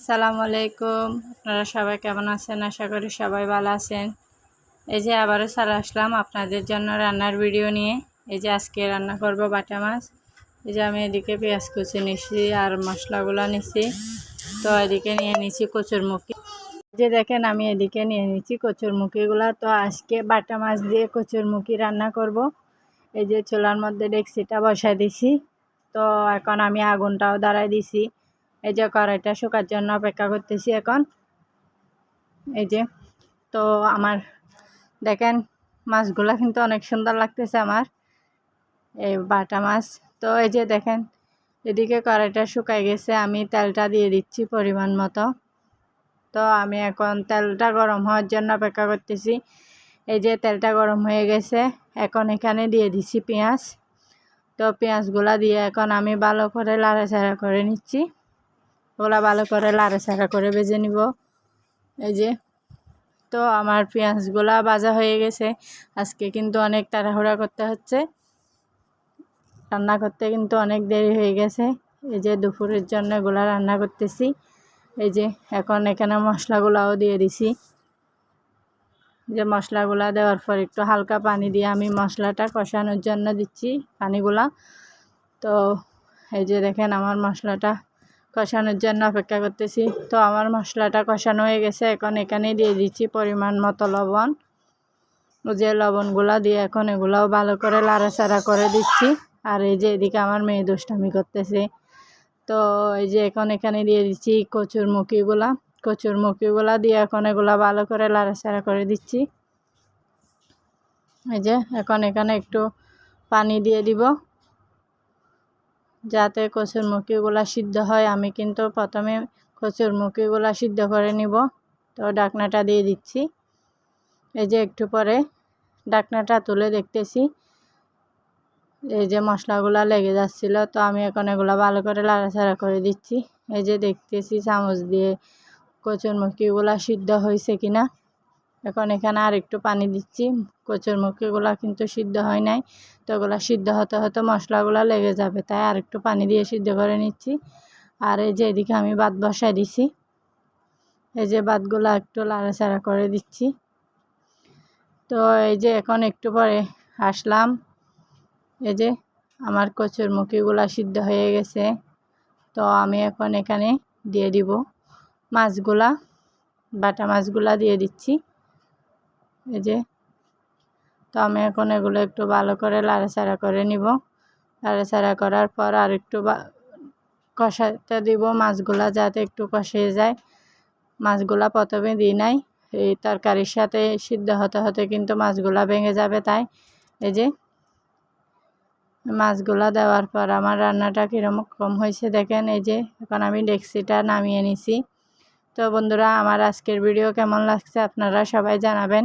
আসসালামু আলাইকুম। আপনারা সবাই কেমন আছেন? আশা করি সবাই ভালো আছেন। এই যে আবারও চলে আসলাম আপনাদের জন্য রান্নার ভিডিও নিয়ে। এই যে আজকে রান্না করব বাটা মাছ। এই যে আমি এদিকে পেঁয়াজ কুচি নিছি আর মশলাগুলো নিছি। তো এদিকে নিয়ে নিছি কচুরমুখী। যে দেখেন, আমি এদিকে নিয়ে নিচ্ছি কচুরমুখিগুলো। তো আজকে বাটা মাছ দিয়ে কচুরমুখী রান্না করব। এই যে চুলার মধ্যে ডেক্সিটা বসাই দিছি। তো এখন আমি আগুনটাও দাঁড়াই দিছি। এই যে কড়াইটা শুকার জন্য অপেক্ষা করতেছি এখন। এই যে, তো আমার দেখেন, মাছগুলা কিন্তু অনেক সুন্দর লাগতেছে আমার, এই বাটা মাছ। তো এই যে দেখেন, এদিকে কড়াইটা শুকাই গেছে, আমি তেলটা দিয়ে দিচ্ছি পরিমাণ মতো। তো আমি এখন তেলটা গরম হওয়ার জন্য অপেক্ষা করতেছি। এই যে তেলটা গরম হয়ে গেছে, এখন এখানে দিয়ে দিচ্ছি পেঁয়াজ। তো পেঁয়াজগুলা দিয়ে এখন আমি ভালো করে লাড়াচাড়া করে নিচ্ছি। ওগুলা ভালো করে লাড়াচাড়া করে ভেজে নিব। এই যে, তো আমার পেঁয়াজগুলা ভাজা হয়ে গেছে। আজকে কিন্তু অনেক তাড়াহুড়া করতে হচ্ছে। রান্না করতে কিন্তু অনেক দেরি হয়ে গেছে। এই যে দুপুরের জন্য এগুলা রান্না করতেছি। এই যে, এখন এখানে মশলাগুলাও দিয়ে দিছি। যে মশলাগুলা দেওয়ার পর একটু হালকা পানি দিয়ে আমি মশলাটা কষানোর জন্য দিচ্ছি পানিগুলা। তো এই যে দেখেন আমার মশলাটা কষানোর জন্য অপেক্ষা করতেছি। তো আমার মশলাটা কষানো হয়ে গেছে। এখন এখানে দিয়ে দিচ্ছি পরিমাণ মতো লবণ। যে লবণগুলা দিয়ে এখন এগুলাও ভালো করে লাড়াচাড়া করে দিচ্ছি। আর এই যে এদিকে আমার মেয়ে দুষ্টামি করতেছে। তো এই যে এখন এখানে দিয়ে দিচ্ছি কচুর মুখিগুলা। কচুর মুখিগুলা দিয়ে এখন এগুলা ভালো করে লাড়াচাড়া করে দিচ্ছি। এই যে এখন এখানে একটু পানি দিয়ে দিব। যাতে কচুর মুখিগুলা সিদ্ধ হয়, আমি কিন্তু প্রথমে কচুর মুখিগুলা সিদ্ধ করে নিব। তো ডাকনাটা দিয়ে দিচ্ছি। এই যে একটু পরে ডাকনাটা তুলে দেখতেছি। এই যে মশলাগুলা লেগে যাচ্ছিল, তো আমি এখন এগুলো ভালো করে লাড়াচাড়া করে দিচ্ছি। এই যে দেখতেছি চামচ দিয়ে কচুরমুখিগুলা সিদ্ধ হয়েছে কিনা। এখন এখানে আর একটু পানি দিচ্ছি। কচুরমুখিগুলা কিন্তু সিদ্ধ হয় নাই। তো ওগুলো সিদ্ধ হতে হতে মশলাগুলো লেগে যাবে। তাই আর একটু পানি দিয়ে সিদ্ধ করে নিচ্ছি। আর এই যে এদিকে আমি ভাত বসাই দিছি। এই যে ভাতগুলো একটু লাড়াচাড়া করে দিচ্ছি। তো এই যে এখন একটু পরে আসলাম। এই যে আমার কচুর মুখিগুলা সিদ্ধ হয়ে গেছে। তো আমি এখন এখানে দিয়ে দিব মাছগুলা, বাটা মাছগুলা দিয়ে দিচ্ছি। এই যে, তো আমি এখন এগুলো একটু ভালো করে লাড়াচাড়া করে নিব। লাড়াচাড়া করার পর আর একটু কষাতে দিব মাছগুলা যাতে একটু কষিয়ে যায়। মাছগুলা প্রথমে দিই নাই, এই তরকারির সাথে সিদ্ধ হতে হতে কিন্তু মাছগুলা ভেঙে যাবে তাই। এই যে, মাছগুলা দেওয়ার পর আমার রান্নাটা কীরকম কম হয়েছে দেখেন, এই যে, এখন আমি ডেক্সিটা নামিয়ে নিছি। তো বন্ধুরা, আমার আজকের ভিডিও কেমন লাগছে আপনারা সবাই জানাবেন।